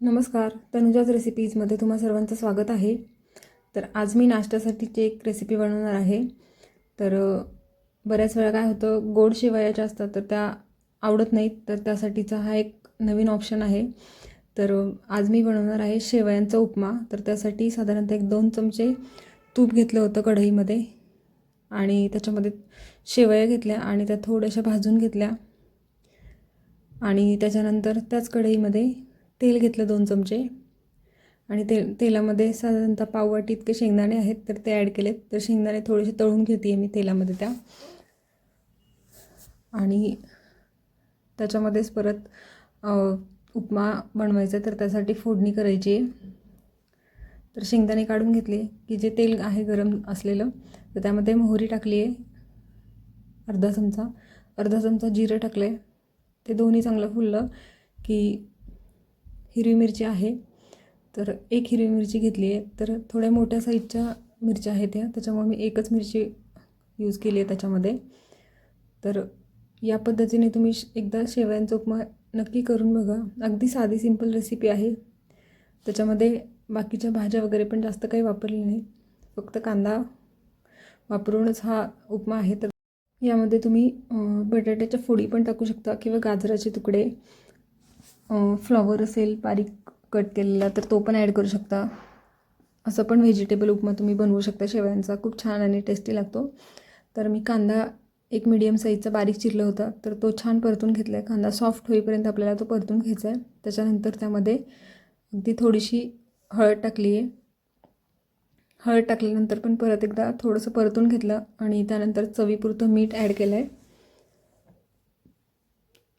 नमस्कार तनुजाज रेसिपीजमध्ये तुम्हा सर्वांचं स्वागत आहे. तर आज मी नाश्त्यासाठीची एक रेसिपी बनवणार आहे. तर बऱ्याच वेळा काय होतं गोड शेवयाच्या असतात तर त्या आवडत नाहीत तर त्यासाठीचा हा एक नवीन ऑप्शन आहे. तर आज मी बनवणार आहे शेवयांचा उपमा. तर त्यासाठी साधारणतः एक दोन चमचे तूप घेतलं होतं कढईमध्ये आणि त्याच्यामध्ये शेवया घेतल्या आणि त्या थोड्याशा भाजून घेतल्या. आणि त्याच्यानंतर त्याच कढईमध्ये तेल घेतलं दोन चमचे. आणि ते तेलामध्ये साधारणतः पाववाटी इतके शेंगदाणे आहेत तर ते ॲड केलेत. तर शेंगदाणे थोडेसे तळून घेते आहे मी तेलामध्ये त्या. आणि त्याच्यामध्येच परत उपमा बनवायचा आहे तर त्यासाठी फोडणी करायची आहे. तर शेंगदाणे काढून घेतले की जे तेल आहे गरम असलेलं तर त्यामध्ये मोहरी टाकली आहे. अर्धा चमचा. अर्धा चमचा जिरं टाकलं आहे ते दोन्ही चांगलं फुललं की हिरवी मिरची आहे. तर एक हिरवी मिरची घेतली आहे. तर थोड्या मोठ्या साईजच्या मिरच्या आहेत त्या. त्याच्यामुळे मी एकच मिरची यूज केली आहे त्याच्यामध्ये. तर या पद्धतीने तुम्ही श- एकदा शेवयांचा उपमा नक्की करून बघा. अगदी साधी सिंपल रेसिपी आहे. त्याच्यामध्ये बाकीच्या भाज्या वगैरे पण जास्त काही वापरले नाही. फक्त कांदा वापरूनच हा उपमा आहे. तर यामध्ये तुम्ही बटाट्याच्या फोडी पण टाकू शकता किंवा गाजराचे तुकडे. फ्लॉवर असेल बारीक कट केलेला तर तो पण ॲड करू शकता. असं पण व्हेजिटेबल उपमा तुम्ही बनवू शकता शेवयांचा. खूप छान आणि टेस्टी लागतो. तर मी कांदा एक मीडियम साईजचा बारीक चिरला होता तर तो छान परतून घेतला आहे कांदा सॉफ्ट होईपर्यंत आपल्याला तो परतून घ्यायचा आहे त्याच्यानंतर त्यामध्ये अगदी थोडीशी हळद टाकली आहे. हळद टाकल्यानंतर पण परत एकदा थोडंसं परतून घेतलं आणि त्यानंतर चवीपुरतं मीठ ॲड केलं आहे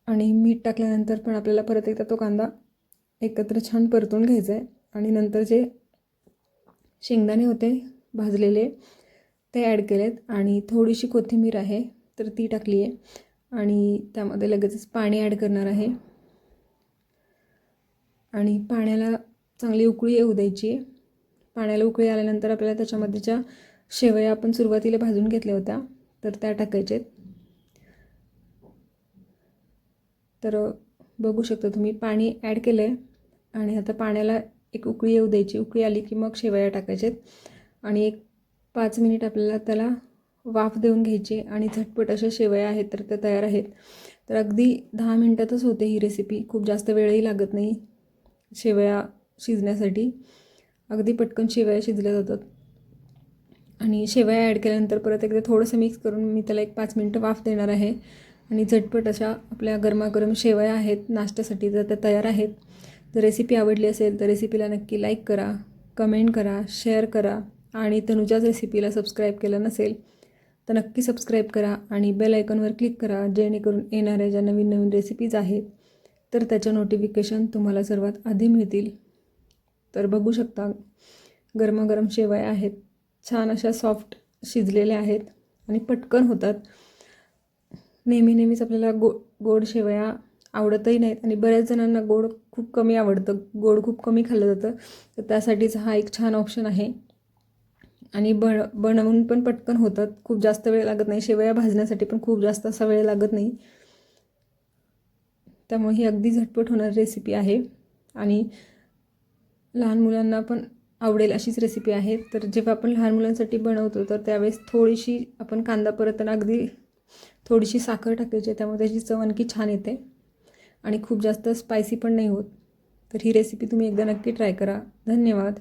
आणि मीठ टाकल्यानंतर पण आपल्याला परत एकदा तो कांदा एकत्र छान परतून घ्यायचा आहे आणि नंतर जे शेंगदाणे होते भाजलेले ते ॲड केलेत. आणि थोडीशी कोथिंबीर आहे तर ती टाकली आहे आणि त्यामध्ये लगेचच पाणी ॲड करणार आहे. आणि पाण्याला चांगली उकळी येऊ द्यायची. आहे पाण्याला उकळी आल्यानंतर आपल्याला त्याच्यामध्ये ज्या शेवया आपण सुरुवातीला भाजून घेतल्या होत्या तर त्या टाकायच्या आहेत तर बघू शकता तुम्ही पाणी ॲड केलं आहे आणि आता पाण्याला एक उकळी येऊ द्यायची. उकळी आली की मग शेवया टाकायचे आणि एक पाच मिनिट आपल्याला त्याला वाफ देऊन घ्यायची आणि झटपट अशा शेवया आहेत तर त्या तयार आहेत. तर अगदी दहा मिनटातच होते ही रेसिपी खूप जास्त वेळही लागत नाही शेवया शिजण्यासाठी. अगदी पटकन शेवया शिजल्या जातात. आणि शेवया ॲड केल्यानंतर परत एकदा थोडंसं मिक्स करून मी त्याला एक पाच मिनटं वाफ देणार आहे. आणि झटपट अशा आपल्या गरमागरम शेवया आहेत नाश्त्यासाठी जर त्या तयार आहेत जर रेसिपी आवडली असेल तर रेसिपीला नक्की लाईक करा कमेंट करा शेअर करा आणि तनुजाच रेसिपीला सबस्क्राईब केलं नसेल तर नक्की सबस्क्राईब करा आणि बेल आयकॉनवर क्लिक करा जेणेकरून येणाऱ्या ज्या नवीन नवीन रेसिपीज आहेत तर त्याच्या नोटिफिकेशन तुम्हाला सर्वात आधी मिळतील. तर बघू शकता गरमागरम शेवया आहेत छान अशा सॉफ्ट शिजलेल्या आहेत आणि पटकन होतात. नेहमी नेहमीच आपल्याला गो गोड शेवया आवडतही नाहीत आणि बऱ्याच जणांना गोड खूप कमी आवडतं. गोड खूप कमी खाल्लं जातं. तर त्यासाठीच हा एक छान ऑप्शन आहे. आणि बन बनवून पण पटकन होतात. खूप जास्त वेळ लागत नाही. शेवया भाजण्यासाठी पण खूप जास्त असा वेळ लागत नाही. त्यामुळे ही अगदी झटपट होणारी रेसिपी आहे. आणि लहान मुलांना पण आवडेल अशीच रेसिपी आहे. तर जेव्हा आपण लहान मुलांसाठी बनवतो तर त्यावेळेस थोडीशी आपण कांदा परतताना अगदी थोडीशी साखर टाकायची आहे त्यामुळे त्याची चव आणखी छान येते. आणि खूप जास्त स्पायसी पण नाही होत. तर ही रेसिपी तुम्ही एकदा नक्की ट्राय करा. धन्यवाद.